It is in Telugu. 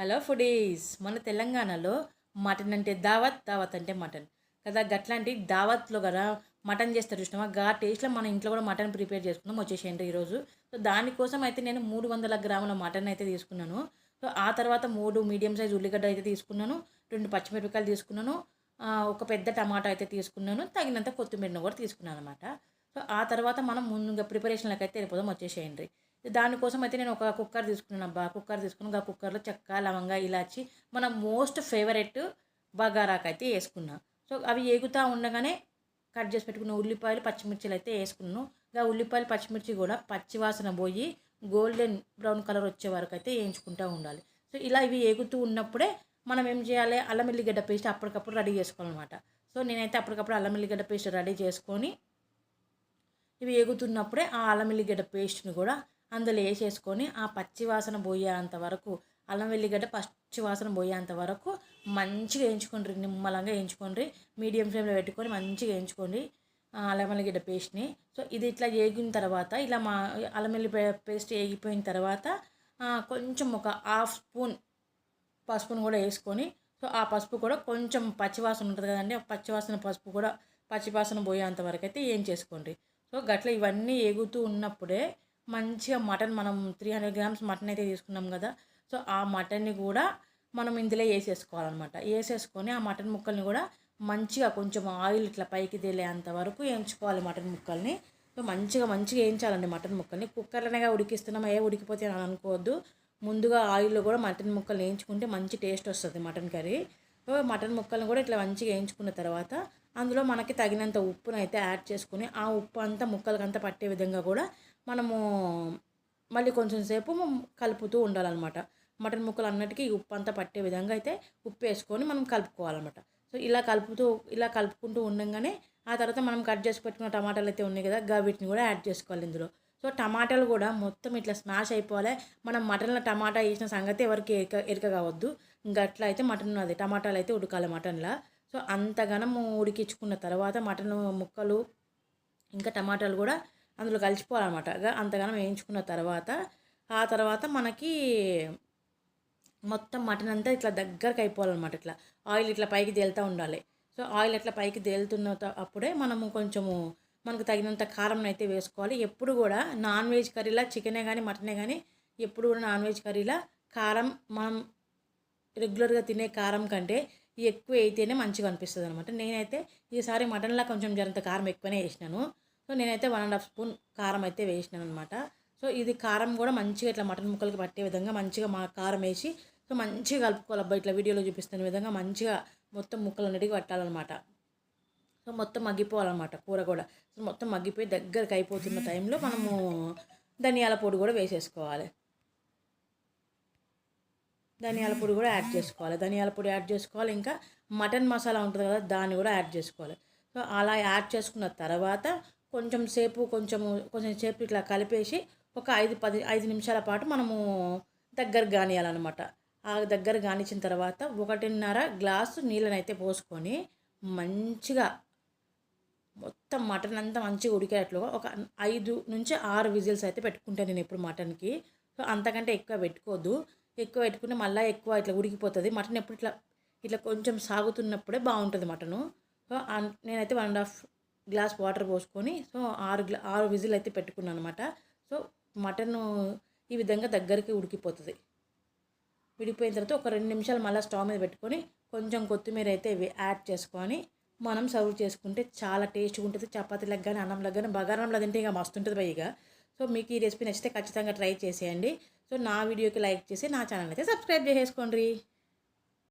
Hello foodies. మన తెలంగాణలో మటన్ అంటే దావత్ దావత్ అంటే మటన్. కదా గట్లాంటి దావత్లో కదా మటన్ చేస్తారు చూసినామా గా టేస్ట్లో మన ఇంట్లో కూడా మటన్ ప్రిపేర్ చేసుకున్నాం వచ్చేసేయండి ఈరోజు. సో దానికోసం అయితే నేను మూడు వందల గ్రాముల మటన్ అయితే తీసుకున్నాను. సో ఆ తర్వాత మూడు మీడియం సైజ్ ఉల్లిగడ్డ అయితే తీసుకున్నాను రెండు పచ్చిమిరపకాయలు తీసుకున్నాను ఒక పెద్ద టమాటా అయితే తీసుకున్నాను తగినంత కొత్తిమీరను కూడా తీసుకున్నాను అనమాట సో ఆ తర్వాత మనం ముందుగా ప్రిపరేషన్లకు అయితే వెళ్ళిపోదాం వచ్చేసేయండి. దానికోసం అయితే నేను ఒక కుక్కర్ తీసుకున్నాను అబ్బా. కుక్కర్ తీసుకుని ఆ కుక్కర్లో చెక్క లవంగా ఇలాచి మన మోస్ట్ ఫేవరెట్ బగారాకు అయితే వేసుకున్నా. సో అవి ఏగుతూ ఉండగానే కట్ చేసి పెట్టుకున్న ఉల్లిపాయలు పచ్చిమిర్చిలు అయితే వేసుకున్నాను. ఇంకా ఉల్లిపాయలు పచ్చిమిర్చి కూడా పచ్చివాసన పోయి గోల్డెన్ బ్రౌన్ కలర్ వచ్చే వరకు అయితే వేయించుకుంటూ ఉండాలి. సో ఇలా ఇవి ఏగుతూ ఉన్నప్పుడే మనం ఏం చేయాలి? అల్లం ఎల్లిగడ్డ పేస్ట్ అప్పటికప్పుడు రెడీ చేసుకోవాలన్నమాట. సో నేనైతే అప్పటికప్పుడు అల్లం ఎల్లిగడ్డ పేస్ట్ రెడీ చేసుకొని ఇవి ఎగుతున్నప్పుడే ఆ అల్లం వెల్లిగడ్డ పేస్ట్ని కూడా అందులో వేసేసుకొని ఆ పచ్చి వాసన పోయేంత వరకు అల్లం వెల్లిగడ్డ పచ్చి వాసన పోయేంత వరకు మంచిగా వేయించుకోండి నిమ్మలంగా వేయించుకోండి మీడియం ఫ్లేమ్లో పెట్టుకొని మంచిగా వేయించుకోండి అల్లం వెల్లిగడ్డ పేస్ట్ని. సో ఇది ఇట్లా వేగిన తర్వాత ఇలా మా అల్లం వెల్లి పేస్ట్ వేగిపోయిన తర్వాత కొంచెం ఒక హాఫ్ స్పూన్ పసుపును కూడా వేసుకొని సో ఆ పసుపు కూడా కొంచెం పచ్చివాసన ఉంటుంది కదండి పచ్చివాసన పసుపు కూడా పచ్చివాసన పోయేంత వరకు అయితే ఏం చేసుకోండి. సో గట్ల ఇవన్నీ ఎగుతూ ఉన్నప్పుడే మంచిగా మటన్ మనం త్రీ హండ్రెడ్ గ్రామ్స్ మటన్ అయితే తీసుకున్నాం కదా సో ఆ మటన్ని కూడా మనం ఇందులో వేసేసుకోవాలన్నమాట. వేసేసుకొని ఆ మటన్ ముక్కల్ని కూడా మంచిగా కొంచెం ఆయిల్ ఇట్లా పైకి తేలేంత వరకు వేయించుకోవాలి మటన్ ముక్కల్ని. సో మంచిగా మంచిగా వేయించాలండి మటన్ ముక్కల్ని. కుక్కర్లోనే ఉడికిస్తున్నాం ఏ ఉడికిపోతే అని అనుకోవద్దు. ముందుగా ఆయిల్లో కూడా మటన్ ముక్కలు వేయించుకుంటే మంచి టేస్ట్ వస్తుంది మటన్ కర్రీ. సో మటన్ ముక్కల్ని కూడా ఇట్లా మంచిగా వేయించుకున్న తర్వాత అందులో మనకి తగినంత ఉప్పును అయితే యాడ్ చేసుకుని ఆ ఉప్పు అంతా ముక్కలకంతా పట్టే విధంగా కూడా మనము మళ్ళీ కొంచెం సేపు కలుపుతూ ఉండాలన్నమాట. మటన్ ముక్కలు అన్నిటికీ ఈ ఉప్పు అంతా పట్టే విధంగా అయితే ఉప్పు వేసుకొని మనం కలుపుకోవాలన్నమాట. సో ఇలా కలుపుతూ ఇలా కలుపుకుంటూ ఉండగానే ఆ తర్వాత మనం కట్ చేసి పెట్టుకున్న టమాటాలు అయితే ఉన్నాయి కదా గా వీటిని కూడా యాడ్ చేసుకోవాలి ఇందులో. సో టమాటాలు కూడా మొత్తం ఇట్లా స్మాష్ అయిపోవాలి. మనం మటన్లో టమాటా వేసిన సంగతి ఎవరికి ఎరక ఎరక కావద్దు. ఇంకా అట్లా అయితే మటన్ అది టమాటాలు అయితే ఉడకాలి మటన్లో. సో అంతగానం ఉడికించుకున్న తర్వాత మటన్ ముక్కలు ఇంకా టమాటాలు కూడా అందులో కలిసిపోవాలన్నమాట. అంతగానం వేయించుకున్న తర్వాత ఆ తర్వాత మనకి మొత్తం మటన్ అంతా ఇట్లా దగ్గరకు అయిపోవాలన్నమాట. ఇట్లా ఆయిల్ ఇట్లా పైకి తేలుతూ ఉండాలి. సో ఆయిల్ ఇట్లా పైకి తేలుతున్న అప్పుడే మనము కొంచెము మనకు తగినంత కారం అయితే వేసుకోవాలి. ఎప్పుడు కూడా నాన్ వెజ్ కర్రీలా చికెనే కానీ మటనే కానీ ఎప్పుడు కూడా నాన్ వెజ్ కర్రీలా కారం మనం రెగ్యులర్గా తినే కారం కంటే ఎక్కువ అయితేనే మంచిగా అనిపిస్తుంది అనమాట నేనైతే ఈసారి మటన్లో కొంచెం జరంత కారం ఎక్కువనే వేసినాను. సో నేనైతే వన్ అండ్ హాఫ్ స్పూన్ కారం అయితే వేసినాను అనమాట సో ఇది కారం కూడా మంచిగా ఇట్లా మటన్ ముక్కలకి పట్టే విధంగా మంచిగా మా కారం వేసి సో మంచిగా కలుపుకోవాలి. అబ్బా ఇట్లా వీడియోలో చూపిస్తున్న విధంగా మంచిగా మొత్తం ముక్కలు అన్నిటికీ పట్టాలన్నమాట. సో మొత్తం మగ్గిపోవాలన్నమాట కూర కూడా. సో మొత్తం మగ్గిపోయి దగ్గరికి అయిపోతున్న టైంలో మనము ధనియాల పొడి కూడా వేసేసుకోవాలి. ధనియాల పొడి కూడా యాడ్ చేసుకోవాలి. ధనియాల పొడి యాడ్ చేసుకోవాలి. ఇంకా మటన్ మసాలా ఉంటుంది కదా దాన్ని కూడా యాడ్ చేసుకోవాలి. సో అలా యాడ్ చేసుకున్న తర్వాత కొంచెం సేపు కొంచెము కొంచెం సేపు ఇట్లా కలిపేసి ఒక ఐదు పది ఐదు నిమిషాల పాటు మనము దగ్గర కానియాలన్నమాట ఆ దగ్గర కానిచ్చిన తర్వాత ఒకటిన్నర గ్లాసు నీళ్ళనైతే అయితే పోసుకొని మంచిగా మొత్తం మటన్ అంతా మంచిగా ఉడికేటట్లుగా ఒక ఐదు నుంచి ఆరు విజిల్స్ అయితే పెట్టుకుంటాను నేను ఇప్పుడు మటన్కి. సో అంతకంటే ఎక్కువ పెట్టుకోవద్దు ఎక్కువ పెట్టుకుంటే మళ్ళీ ఎక్కువ ఇట్లా ఉడికిపోతుంది. మటన్ ఎప్పుడు ఇట్లా ఇట్లా కొంచెం సాగుతున్నప్పుడే బాగుంటుంది మటను. సో నేనైతే one and half glass water పోసుకొని సో ఆరు గ్లా ఆరు విజిల్ అయితే పెట్టుకున్నాను అనమాట సో మటన్ ఈ విధంగా దగ్గరికి ఉడికిపోతుంది. విడిపోయిన తర్వాత ఒక రెండు నిమిషాలు మళ్ళీ స్టవ్ మీద పెట్టుకొని కొంచెం కొత్తిమీర అయితే యాడ్ చేసుకొని మనం సర్వ్ చేసుకుంటే చాలా టేస్ట్గా ఉంటుంది. చపాతీలకు కానీ అన్నంలకు కానీ బగారంలో తింటే ఇక మస్తు ఉంటుంది పైగా సో మీకు ఈ రెసిపీ నచ్చితే ఖచ్చితంగా ట్రై చేసేయండి. సో నా వీడియోకి లైక్ చేసి నా ఛానల్ అయితే సబ్స్క్రైబ్ చేసేసుకోండి.